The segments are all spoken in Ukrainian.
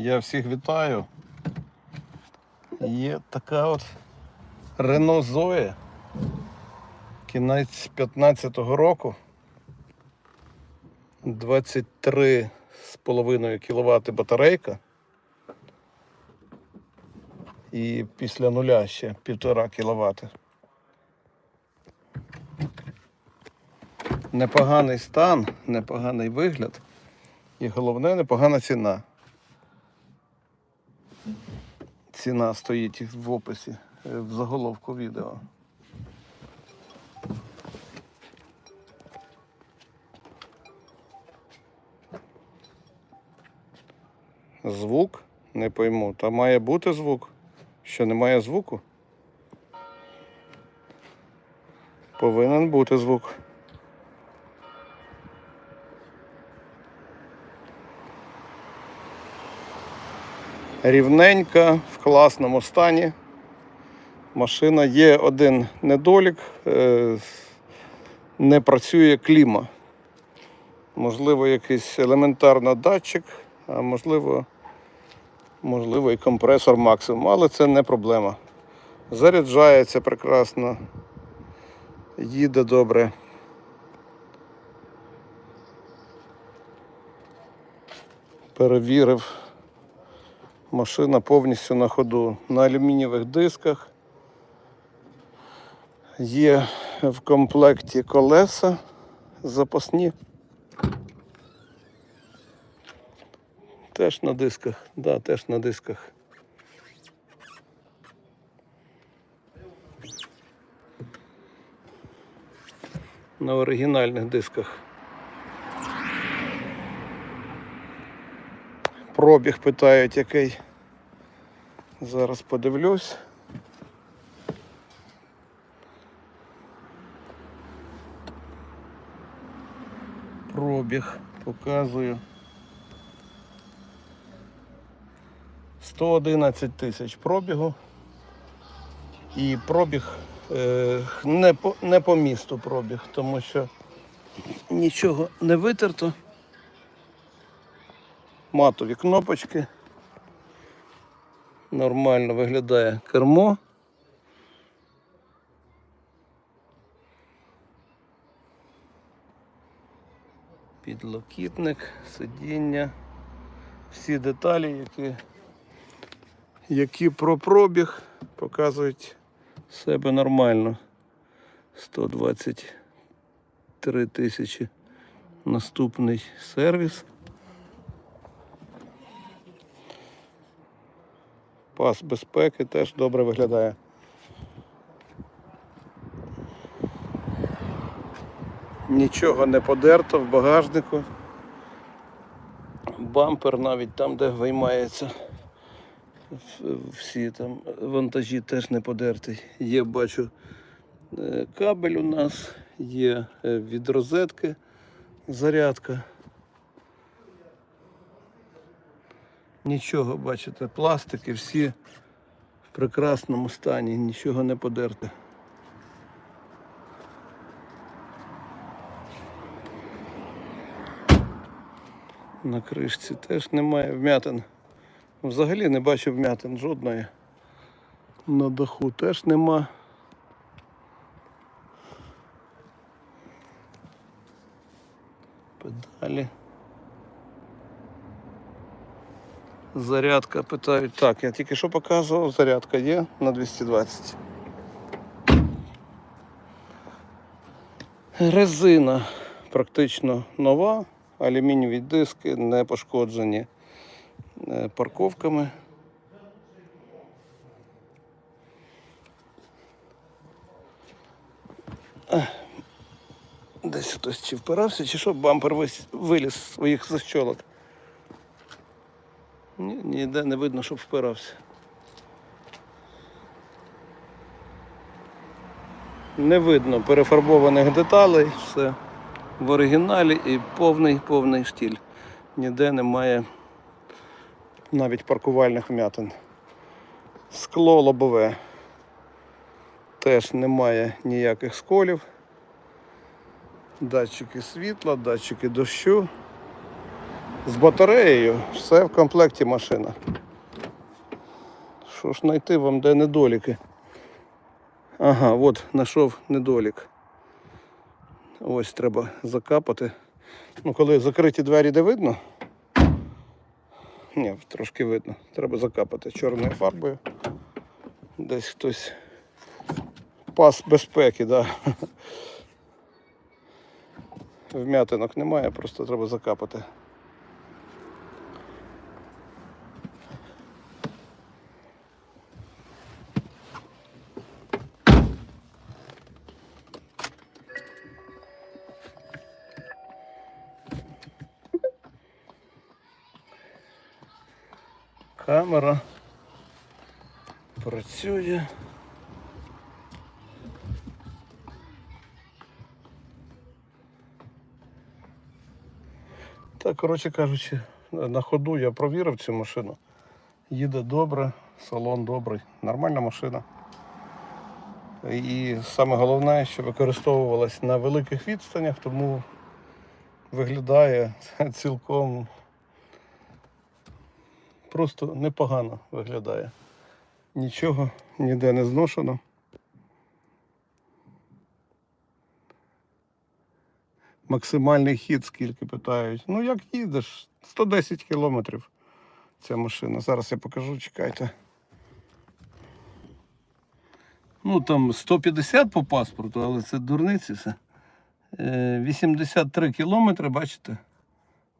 Я всіх вітаю. Є така от Renault Zoe. Кінець 15-го року. 23,5 кВт батарейка. І після нуля ще 1,5 кВт. Непоганий стан, непоганий вигляд. І головне непогана ціна. Ціна стоїть в описі, е, в заголовку відео. Звук? Не пойму. Та має бути звук. Що немає звуку? Повинен бути звук. Рівненька, в класному стані. Машина є один недолік, е, не працює кліма. Можливо, якийсь елементарно датчик, а можливо, можливо і компресор максимум, але це не проблема. Заряджається прекрасно, їде добре. Перевірив. Машина повністю на ходу на алюмінієвих дисках. Є в комплекті колеса запасні. Теж на дисках, да, теж на дисках. На оригінальних дисках. Пробіг питають який. Зараз подивлюсь. Пробіг показую. 111 тисяч пробігу. І пробіг е, не, по, не по місту пробіг, тому що нічого не витерто. Матові кнопочки. Нормально виглядає кермо. Підлокітник, сидіння, всі деталі, які, які про пробіг показують себе нормально. 123 тисячі наступний сервіс. Пас безпеки теж добре виглядає. Нічого не подерто в багажнику. Бампер навіть там, де виймається. Всі там вантажі теж не подертий. Є, бачу, е, кабель у нас, є е, від розетки зарядка. Нічого, бачите, пластики всі в прекрасному стані, нічого не подерте. На кришці теж немає вмятин. Взагалі не бачу вмятин жодної. На даху теж нема. Педалі. Зарядка питають. Так, я тільки що показував, зарядка є на 220. Резина практично нова, алюмінієві диски не пошкоджені е, парковками. Десь хтось чи впирався, чи що бампер виліз з своїх защолок. Ні, ніде не видно, щоб впирався. Не видно перефарбованих деталей, все в оригіналі і повний повний штіль. Ніде немає навіть паркувальних вмятин. Скло лобове. Теж немає ніяких сколів. Датчики світла, датчики дощу. З батареєю, все в комплекті машина. Що ж знайти вам, де недоліки? Ага, от знайшов недолік. Ось треба закапати. Ну, коли закриті двері, де видно? Ні, трошки видно. Треба закапати чорною фарбою. Десь хтось пас безпеки, да. Вм'ятинок немає, просто треба закапати. Камера працює. Так, коротше кажучи, на ходу я провірив цю машину. Їде добре, салон добрий, нормальна машина. І саме головне, що використовувалась на великих відстанях, тому виглядає цілком просто непогано виглядає. Нічого ніде не зношено. Максимальний хід, скільки питають. Ну як їдеш? 110 кілометрів ця машина. Зараз я покажу, чекайте. Ну там 150 по паспорту, але це дурниці все. Е, 83 кілометри, бачите?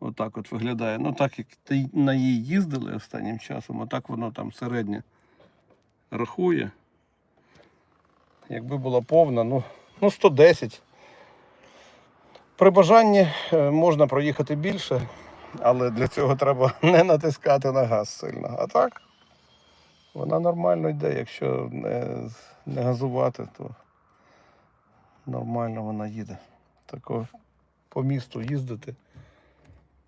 Отак от виглядає. Ну так як на їй їздили останнім часом, отак воно там середнє рахує. Якби була повна, ну, ну 110. При бажанні е, можна проїхати більше, але для цього треба не натискати на газ сильно. А так, вона нормально йде, якщо не, не газувати, то нормально вона їде. Тако по місту їздити.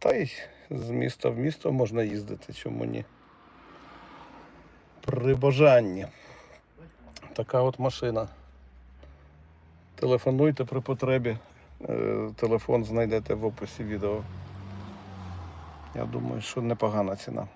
Та й з міста в місто можна їздити, чому ні. При бажанні. Така от машина. Телефонуйте при потребі. Е, Телефон знайдете в описі відео. Я думаю, що непогана ціна.